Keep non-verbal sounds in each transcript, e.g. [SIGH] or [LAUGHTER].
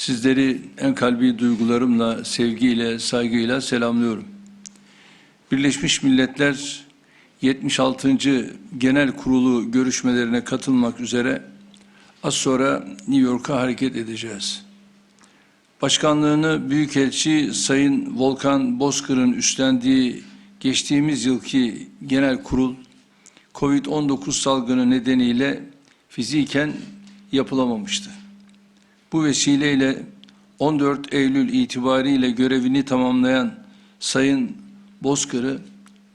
Sizleri en kalbi duygularımla, sevgiyle, saygıyla selamlıyorum. Birleşmiş Milletler 76. Genel Kurulu görüşmelerine katılmak üzere az sonra New York'a hareket edeceğiz. Başkanlığını Büyükelçi Sayın Volkan Bozkır'ın üstlendiği geçtiğimiz yılki genel kurul COVID-19 salgını nedeniyle fiziken yapılamamıştı. Bu vesileyle 14 Eylül itibariyle görevini tamamlayan Sayın Bozkır'ı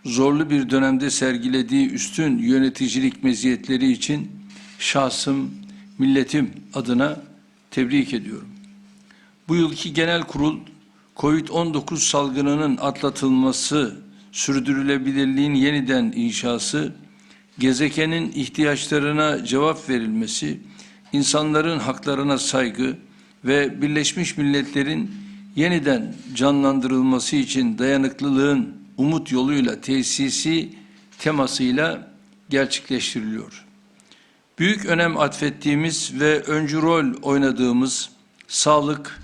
zorlu bir dönemde sergilediği üstün yöneticilik meziyetleri için şahsım, milletim adına tebrik ediyorum. Bu yılki genel kurul COVID-19 salgınının atlatılması, sürdürülebilirliğin yeniden inşası, gezegenin ihtiyaçlarına cevap verilmesi, insanların haklarına saygı ve Birleşmiş Milletler'in yeniden canlandırılması için dayanıklılığın umut yoluyla tesisi temasıyla gerçekleştiriliyor. Büyük önem atfettiğimiz ve öncü rol oynadığımız sağlık,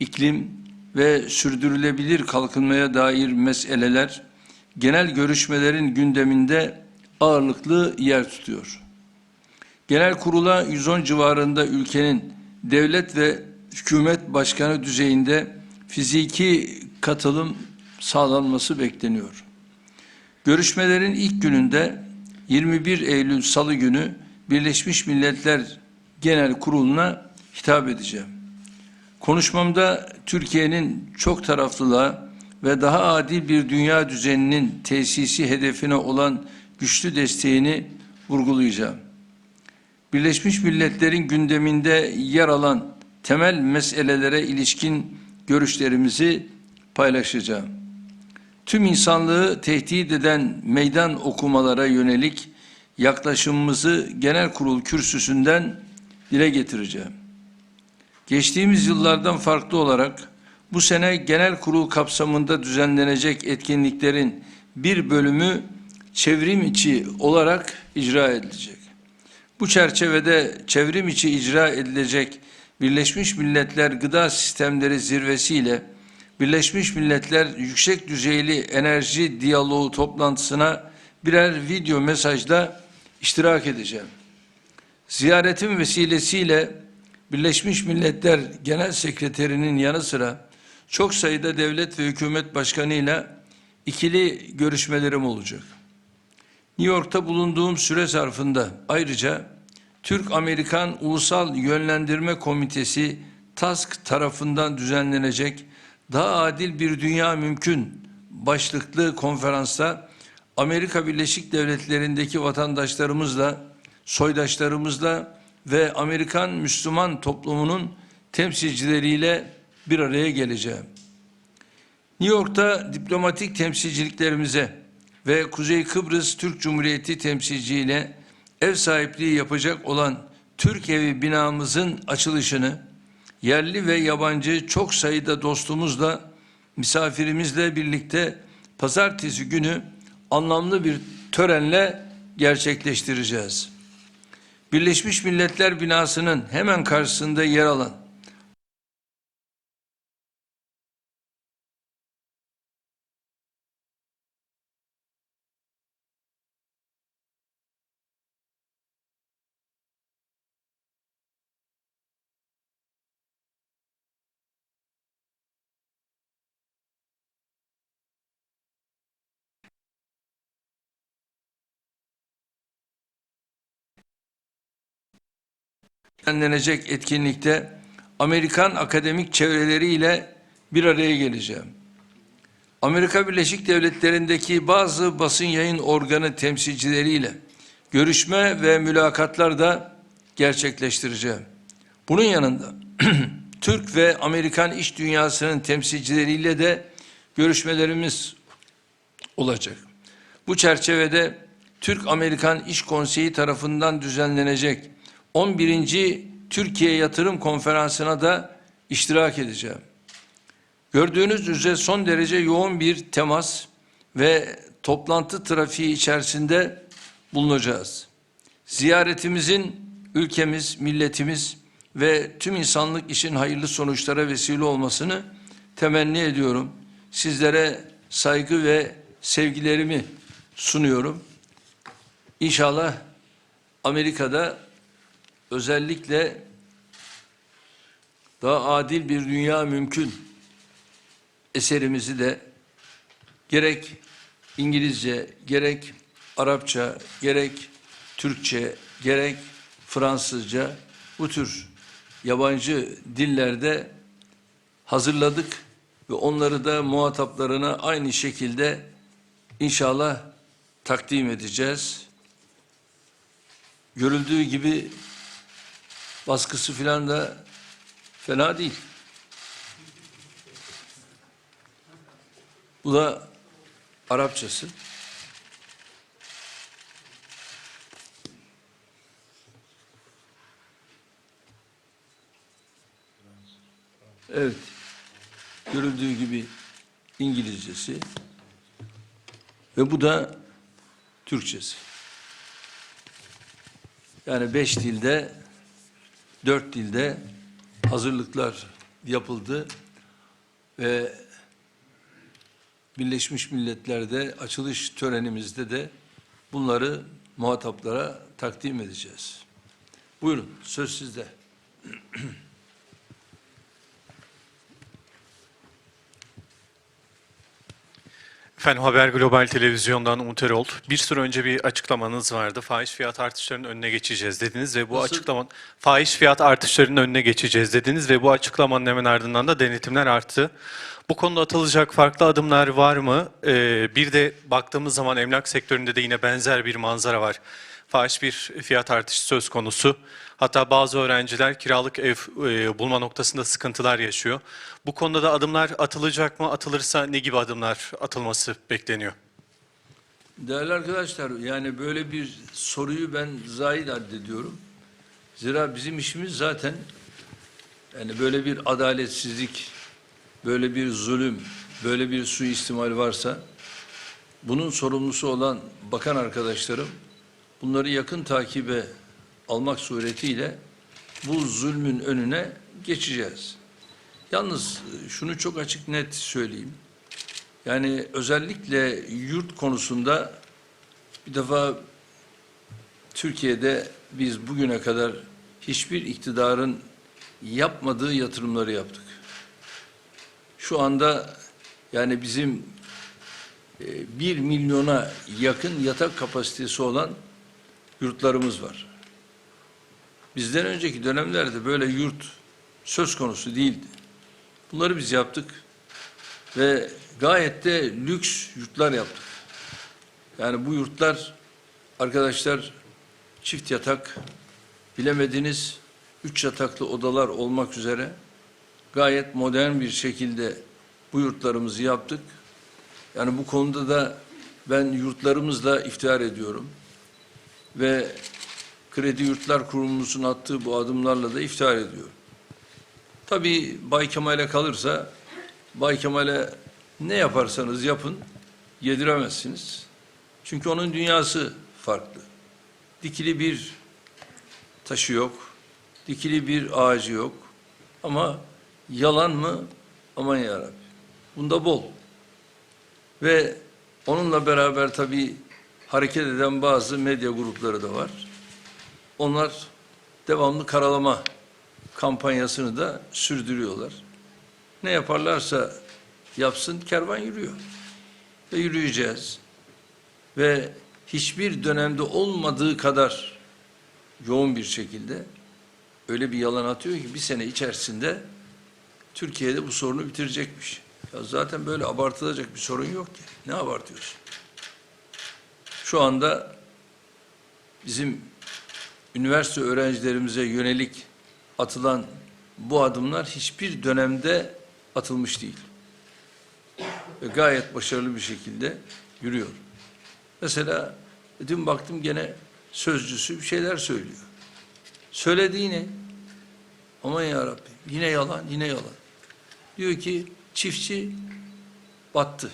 iklim ve sürdürülebilir kalkınmaya dair meseleler genel görüşmelerin gündeminde ağırlıklı yer tutuyor. Genel kurula 110 civarında ülkenin devlet ve hükümet başkanı düzeyinde fiziki katılım sağlanması bekleniyor. Görüşmelerin ilk gününde 21 Eylül Salı günü Birleşmiş Milletler Genel Kurulu'na hitap edeceğim. Konuşmamda Türkiye'nin çok taraflılığa ve daha adil bir dünya düzeninin tesisi hedefine olan güçlü desteğini vurgulayacağım. Birleşmiş Milletler'in gündeminde yer alan temel meselelere ilişkin görüşlerimizi paylaşacağım. Tüm insanlığı tehdit eden meydan okumalara yönelik yaklaşımımızı genel kurul kürsüsünden dile getireceğim. Geçtiğimiz yıllardan farklı olarak bu sene genel kurul kapsamında düzenlenecek etkinliklerin bir bölümü çevrim içi olarak icra edilecek. Bu çerçevede çevrim içi icra edilecek Birleşmiş Milletler Gıda Sistemleri Zirvesi ile Birleşmiş Milletler Yüksek Düzeyli Enerji Diyaloğu toplantısına birer video mesajla iştirak edeceğim. Ziyaretim vesilesiyle Birleşmiş Milletler Genel Sekreterinin yanı sıra çok sayıda devlet ve hükümet başkanıyla ikili görüşmelerim olacak. New York'ta bulunduğum süre zarfında ayrıca Türk-Amerikan Ulusal Yönlendirme Komitesi TASK tarafından düzenlenecek daha adil bir dünya mümkün başlıklı konferansta Amerika Birleşik Devletleri'ndeki vatandaşlarımızla, soydaşlarımızla ve Amerikan Müslüman toplumunun temsilcileriyle bir araya geleceğim. New York'ta diplomatik temsilciliklerimize ve Kuzey Kıbrıs Türk Cumhuriyeti temsilciyle ev sahipliği yapacak olan Türk Evi binamızın açılışını yerli ve yabancı çok sayıda dostumuzla, misafirimizle birlikte pazartesi günü anlamlı bir törenle gerçekleştireceğiz. Birleşmiş Milletler binasının hemen karşısında yer alan düzenlenecek etkinlikte Amerikan akademik çevreleriyle bir araya geleceğim. Amerika Birleşik Devletleri'ndeki bazı basın yayın organı temsilcileriyle görüşme ve mülakatlar da gerçekleştireceğim. Bunun yanında [CLEARS THROAT] Türk ve Amerikan iş dünyasının temsilcileriyle de görüşmelerimiz olacak. Bu çerçevede Türk-Amerikan İş Konseyi tarafından düzenlenecek 11. Türkiye Yatırım Konferansı'na da iştirak edeceğim. Gördüğünüz üzere son derece yoğun bir temas ve toplantı trafiği içerisinde bulunacağız. Ziyaretimizin ülkemiz, milletimiz ve tüm insanlık için hayırlı sonuçlara vesile olmasını temenni ediyorum. Sizlere saygı ve sevgilerimi sunuyorum. İnşallah Amerika'da özellikle daha adil bir dünya mümkün eserimizi de gerek İngilizce, gerek Arapça, gerek Türkçe, gerek Fransızca bu tür yabancı dillerde hazırladık ve onları da muhataplarına aynı şekilde inşallah takdim edeceğiz. Görüldüğü gibi baskısı filan da fena değil. Bu da Arapçası. Evet. Görüldüğü gibi İngilizcesi ve bu da Türkçesi. Yani beş dilde, dört dilde hazırlıklar yapıldı ve Birleşmiş Milletler'de açılış törenimizde de bunları muhataplara takdim edeceğiz. Buyurun, söz sizde. [CLEARS THROAT] Efendim Haber Global Televizyon'dan Umut Erol. Bir süre önce bir açıklamanız vardı. Fahiş fiyat artışlarının önüne geçeceğiz dediniz ve bu Nasıl? açıklaman fahiş fiyat artışlarının önüne geçeceğiz dediniz ve bu açıklamanın hemen ardından da denetimler arttı. Bu konuda atılacak farklı adımlar var mı? Ee, bir de baktığımız zaman emlak sektöründe de yine benzer bir manzara var. Fahiş bir fiyat artışı söz konusu. Hatta bazı öğrenciler kiralık ev e, bulma noktasında sıkıntılar yaşıyor. Bu konuda da adımlar atılacak mı? Atılırsa ne gibi adımlar atılması bekleniyor? Değerli arkadaşlar, yani böyle bir soruyu ben zahid addediyorum. Zira bizim işimiz zaten yani böyle bir adaletsizlik, böyle bir zulüm, böyle bir suistimal varsa bunun sorumlusu olan bakan arkadaşlarım bunları yakın takibe almak suretiyle bu zulmün önüne geçeceğiz. Yalnız e, şunu çok açık net söyleyeyim. Yani özellikle yurt konusunda bir defa Türkiye'de biz bugüne kadar hiçbir iktidarın yapmadığı yatırımları yaptık. Şu anda yani bizim e, bir milyona yakın yatak kapasitesi olan yurtlarımız var. Bizden önceki dönemlerde böyle yurt söz konusu değildi. Bunları biz yaptık ve gayet de lüks yurtlar yaptık. Yani bu yurtlar arkadaşlar çift yatak bilemediniz üç yataklı odalar olmak üzere gayet modern bir şekilde bu yurtlarımızı yaptık. Yani bu konuda da ben yurtlarımızla iftihar ediyorum. Ve Kredi Yurtlar Kurumumuzun attığı bu adımlarla da iftihar ediyorum. Tabii Bay Kemal'e kalırsa Bay Kemal'e ne yaparsanız yapın yediremezsiniz. Çünkü onun dünyası farklı. Dikili bir taşı yok, dikili bir ağacı yok. Ama yalan mı? Aman yarabbi. Bunda bol. Ve onunla beraber tabii hareket eden bazı medya grupları da var. Onlar devamlı karalama kampanyasını da sürdürüyorlar. Ne yaparlarsa yapsın kervan yürüyor. Ve yürüyeceğiz. Ve hiçbir dönemde olmadığı kadar yoğun bir şekilde öyle bir yalan atıyor ki bir sene içerisinde Türkiye'de bu sorunu bitirecekmiş. Ya zaten böyle abartılacak bir sorun yok ki. Ne abartıyorsun? Şu anda bizim üniversite öğrencilerimize yönelik atılan bu adımlar hiçbir dönemde atılmış değil. Ve gayet başarılı bir şekilde yürüyor. Mesela dün baktım gene sözcüsü bir şeyler söylüyor. Söylediği ne? Aman ya Rabbi yine yalan yine yalan. Diyor ki çiftçi battı.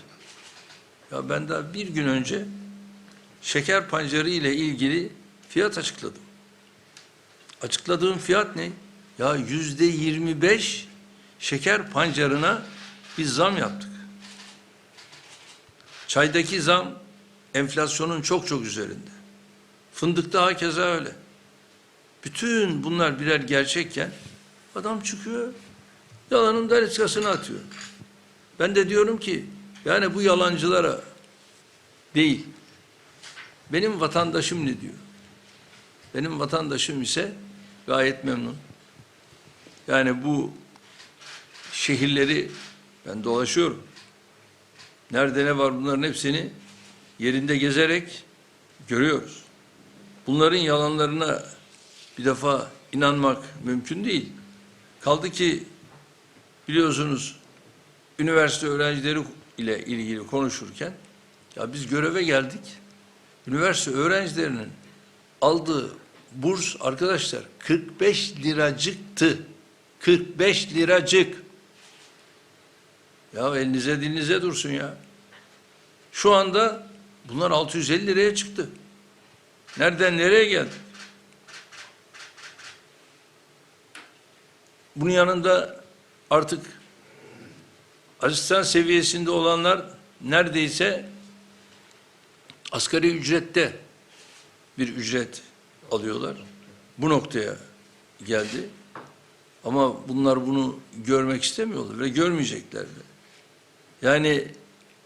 Ya ben daha bir gün önce şeker pancarı ile ilgili fiyat açıkladım. Açıkladığım fiyat ne? Ya yüzde yirmi beş şeker pancarına biz zam yaptık. Çaydaki zam enflasyonun çok çok üzerinde. Fındıkta hakeza öyle. Bütün bunlar birer gerçekken adam çıkıyor yalanın daniskasını atıyor. Ben de diyorum ki yani bu yalancılara değil benim vatandaşım ne diyor? Benim vatandaşım ise gayet memnun. Yani bu şehirleri ben dolaşıyorum. Nerede ne var bunların hepsini yerinde gezerek görüyoruz. Bunların yalanlarına bir defa inanmak mümkün değil. Kaldı ki biliyorsunuz üniversite öğrencileri ile ilgili konuşurken ya biz göreve geldik. Üniversite öğrencilerinin aldığı burs arkadaşlar 45 liracıktı. 45 liracık. Ya elinize dilinize dursun ya. Şu anda bunlar 650 liraya çıktı. Nereden nereye geldi? Bunun yanında artık asistan seviyesinde olanlar neredeyse asgari ücrette bir ücret alıyorlar. Bu noktaya geldi. Ama bunlar bunu görmek istemiyorlar ve görmeyecekler de. Yani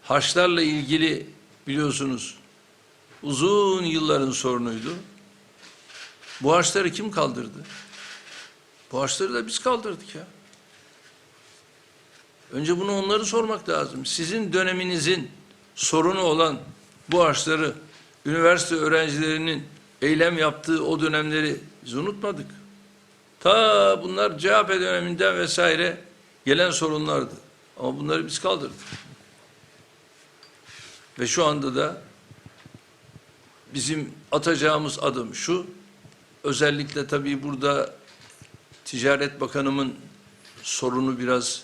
harçlarla ilgili biliyorsunuz uzun yılların sorunuydu. Bu harçları kim kaldırdı? Bu harçları da biz kaldırdık ya. Önce bunu onları sormak lazım. Sizin döneminizin sorunu olan bu harçları üniversite öğrencilerinin eylem yaptığı o dönemleri biz unutmadık. Ta bunlar CHP döneminden vesaire gelen sorunlardı. Ama bunları biz kaldırdık. Ve şu anda da bizim atacağımız adım şu. Özellikle tabii burada Ticaret Bakanımın sorunu biraz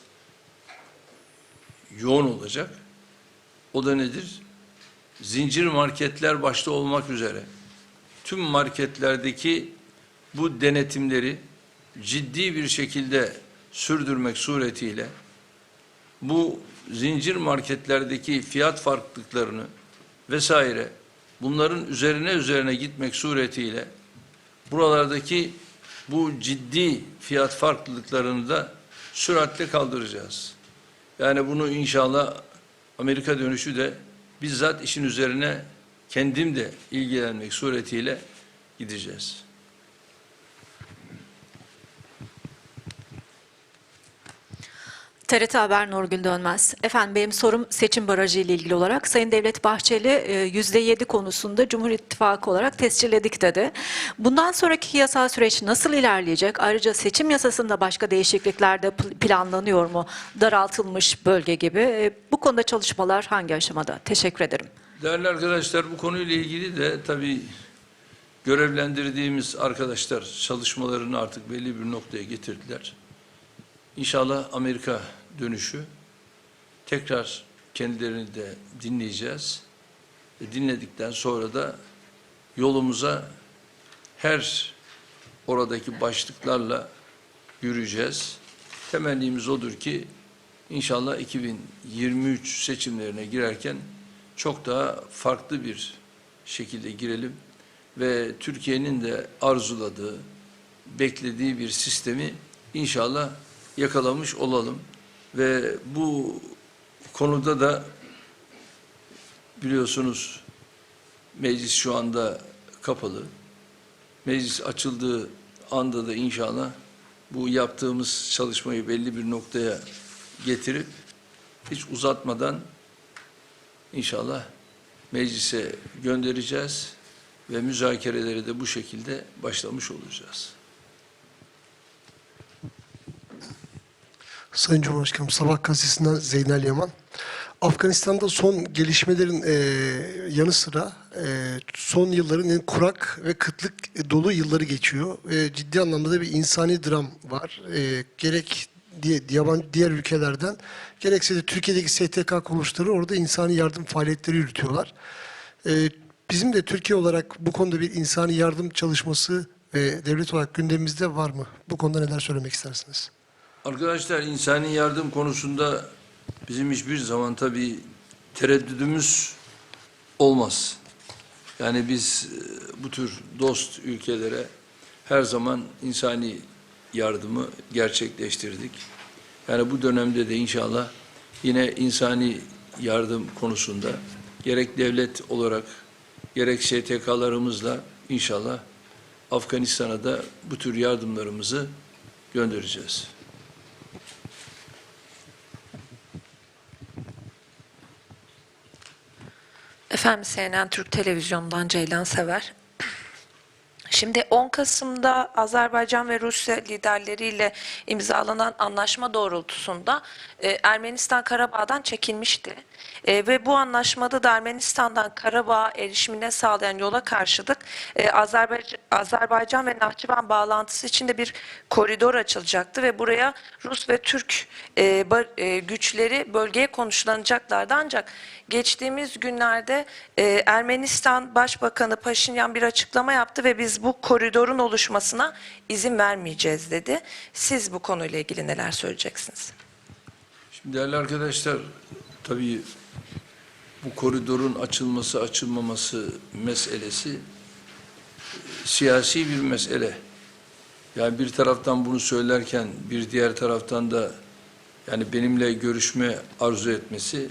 yoğun olacak. O da nedir? Zincir marketler başta olmak üzere tüm marketlerdeki bu denetimleri ciddi bir şekilde sürdürmek suretiyle bu zincir marketlerdeki fiyat farklılıklarını vesaire bunların üzerine üzerine gitmek suretiyle buralardaki bu ciddi fiyat farklılıklarını da süratle kaldıracağız. Yani bunu inşallah Amerika dönüşü de bizzat işin üzerine kendim de ilgilenmek suretiyle gideceğiz. TRT Haber Nurgül Dönmez. Efendim benim sorum seçim barajı ile ilgili olarak Sayın Devlet Bahçeli e, %7 konusunda Cumhur İttifakı olarak tescilledik dedi. Bundan sonraki yasal süreç nasıl ilerleyecek? Ayrıca seçim yasasında başka değişiklikler de pl- planlanıyor mu? Daraltılmış bölge gibi. E, Bu konuda çalışmalar hangi aşamada? Teşekkür ederim. Değerli arkadaşlar bu konuyla ilgili de tabii görevlendirdiğimiz arkadaşlar çalışmalarını artık belli bir noktaya getirdiler. İnşallah Amerika dönüşü tekrar kendilerini de dinleyeceğiz. Ve dinledikten sonra da yolumuza her oradaki başlıklarla yürüyeceğiz. Temennimiz odur ki inşallah 2023 seçimlerine girerken çok daha farklı bir şekilde girelim ve Türkiye'nin de arzuladığı, beklediği bir sistemi inşallah yakalamış olalım ve bu konuda da biliyorsunuz meclis şu anda kapalı. Meclis açıldığı anda da inşallah bu yaptığımız çalışmayı belli bir noktaya getirip hiç uzatmadan İnşallah meclise göndereceğiz ve müzakereleri de bu şekilde başlamış olacağız. Sayın Cumhurbaşkanım, Sabah gazetesinden Zeynel Yaman. Afganistan'da son gelişmelerin e, yanı sıra e, son yılların en kurak ve kıtlık dolu yılları geçiyor. E, ciddi anlamda da bir insani dram var. E, gerek diye, yabancı diğer ülkelerden gerekse de Türkiye'deki STK kuruluşları orada insani yardım faaliyetleri yürütüyorlar. E, bizim de Türkiye olarak bu konuda bir insani yardım çalışması ve devlet olarak gündemimizde var mı? Bu konuda neler söylemek istersiniz? Arkadaşlar insani yardım konusunda bizim hiçbir zaman tabii tereddüdümüz olmaz. Yani biz e, bu tür dost ülkelere her zaman insani yardımı gerçekleştirdik. Yani bu dönemde de inşallah yine insani yardım konusunda gerek devlet olarak gerek STK'larımızla inşallah Afganistan'a da bu tür yardımlarımızı göndereceğiz. Efendim CNN Türk Televizyonu'ndan Ceylan Sever. Şimdi 10 Kasım'da Azerbaycan ve Rusya liderleriyle imzalanan anlaşma doğrultusunda e, Ermenistan Karabağ'dan çekilmişti. E, ve bu anlaşmada da Ermenistan'dan Karabağ'a erişimine sağlayan yola karşılık e, Azerbaycan, Azerbaycan ve Nahçıvan bağlantısı için de bir koridor açılacaktı ve buraya Rus ve Türk e, e, güçleri bölgeye konuşlanacaklardı ancak geçtiğimiz günlerde e, Ermenistan Başbakanı Paşinyan bir açıklama yaptı ve biz bu koridorun oluşmasına izin vermeyeceğiz dedi. Siz bu konuyla ilgili neler söyleyeceksiniz? Şimdi değerli arkadaşlar, tabii bu koridorun açılması açılmaması meselesi e, siyasi bir mesele. Yani bir taraftan bunu söylerken bir diğer taraftan da yani benimle görüşme arzu etmesi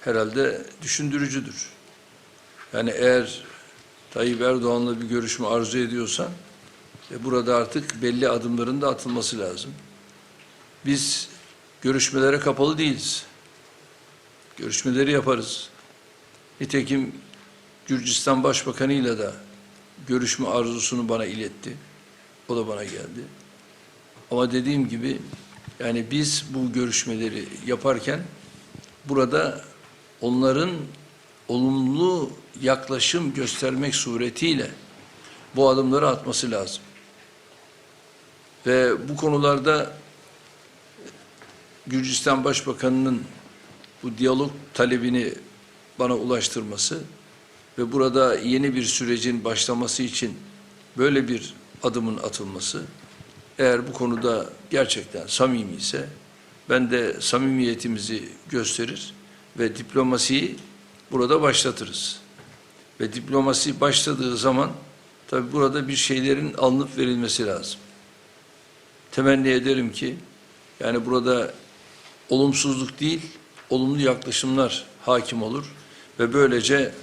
herhalde düşündürücüdür. Yani eğer Tayyip Erdoğan'la bir görüşme arzu ediyorsan e, burada artık belli adımların da atılması lazım. Biz görüşmelere kapalı değiliz. Görüşmeleri yaparız. Nitekim Gürcistan Başbakanı'yla da görüşme arzusunu bana iletti. O da bana geldi. Ama dediğim gibi yani biz bu görüşmeleri yaparken burada onların olumlu yaklaşım göstermek suretiyle bu adımları atması lazım. Ve bu konularda Gürcistan Başbakanı'nın bu diyalog talebini bana ulaştırması ve burada yeni bir sürecin başlaması için böyle bir adımın atılması eğer bu konuda gerçekten samimi ise ben de samimiyetimizi gösterir ve diplomasiyi burada başlatırız. Ve diplomasi başladığı zaman tabi burada bir şeylerin alınıp verilmesi lazım. Temenni ederim ki yani burada olumsuzluk değil, olumlu yaklaşımlar hakim olur ve böylece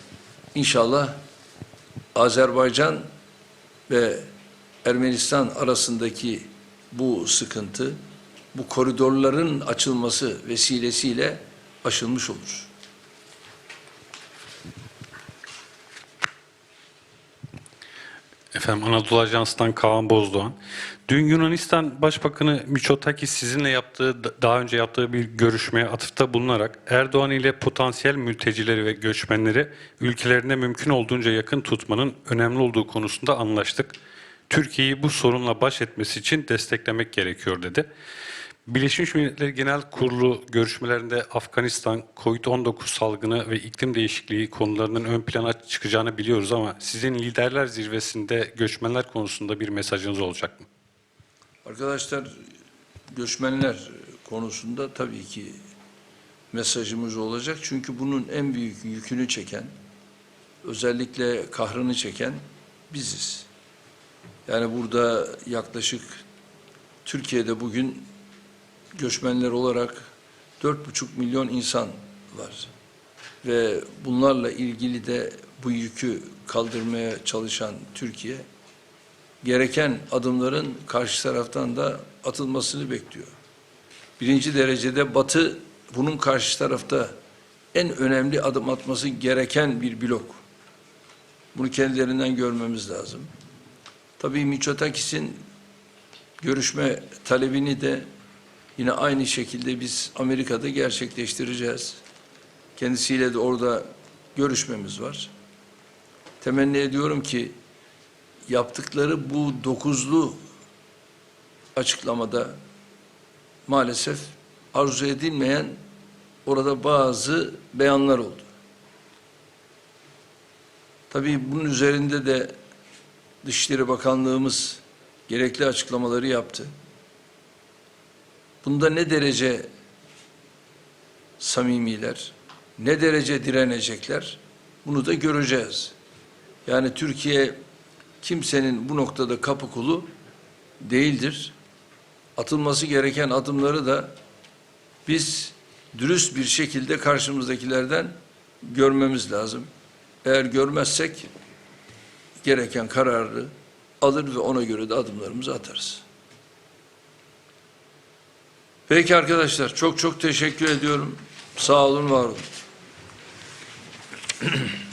inşallah Azerbaycan ve Ermenistan arasındaki bu sıkıntı, bu koridorların açılması vesilesiyle aşılmış olur. Efendim Anadolu Ajansı'ndan Kaan Bozdoğan. Dün Yunanistan Başbakanı Mitsotakis sizinle yaptığı, daha önce yaptığı bir görüşmeye atıfta bulunarak Erdoğan ile potansiyel mültecileri ve göçmenleri ülkelerine mümkün olduğunca yakın tutmanın önemli olduğu konusunda anlaştık. Türkiye'yi bu sorunla baş etmesi için desteklemek gerekiyor dedi. Birleşmiş Milletler Genel Kurulu görüşmelerinde Afganistan, COVID-19 salgını ve iklim değişikliği konularının ön plana çıkacağını biliyoruz ama sizin liderler zirvesinde göçmenler konusunda bir mesajınız olacak mı? Arkadaşlar göçmenler konusunda tabii ki mesajımız olacak. Çünkü bunun en büyük yükünü çeken, özellikle kahrını çeken biziz. Yani burada yaklaşık Türkiye'de bugün göçmenler olarak dört buçuk milyon insan var. Ve bunlarla ilgili de bu yükü kaldırmaya çalışan Türkiye, gereken adımların karşı taraftan da atılmasını bekliyor. Birinci derecede Batı bunun karşı tarafta en önemli adım atması gereken bir blok. Bunu kendilerinden görmemiz lazım. Tabii Mitsotakis'in görüşme talebini de yine aynı şekilde biz Amerika'da gerçekleştireceğiz. Kendisiyle de orada görüşmemiz var. Temenni ediyorum ki yaptıkları bu dokuzlu açıklamada maalesef arzu edilmeyen orada bazı beyanlar oldu. Tabii bunun üzerinde de Dışişleri Bakanlığımız gerekli açıklamaları yaptı. Bunda ne derece samimiler, ne derece direnecekler bunu da göreceğiz. Yani Türkiye kimsenin bu noktada kapı kulu değildir. Atılması gereken adımları da biz dürüst bir şekilde karşımızdakilerden görmemiz lazım. Eğer görmezsek gereken kararı alır ve ona göre de adımlarımızı atarız. Peki arkadaşlar çok çok teşekkür ediyorum. Sağ olun, var olun. [CLEARS THROAT]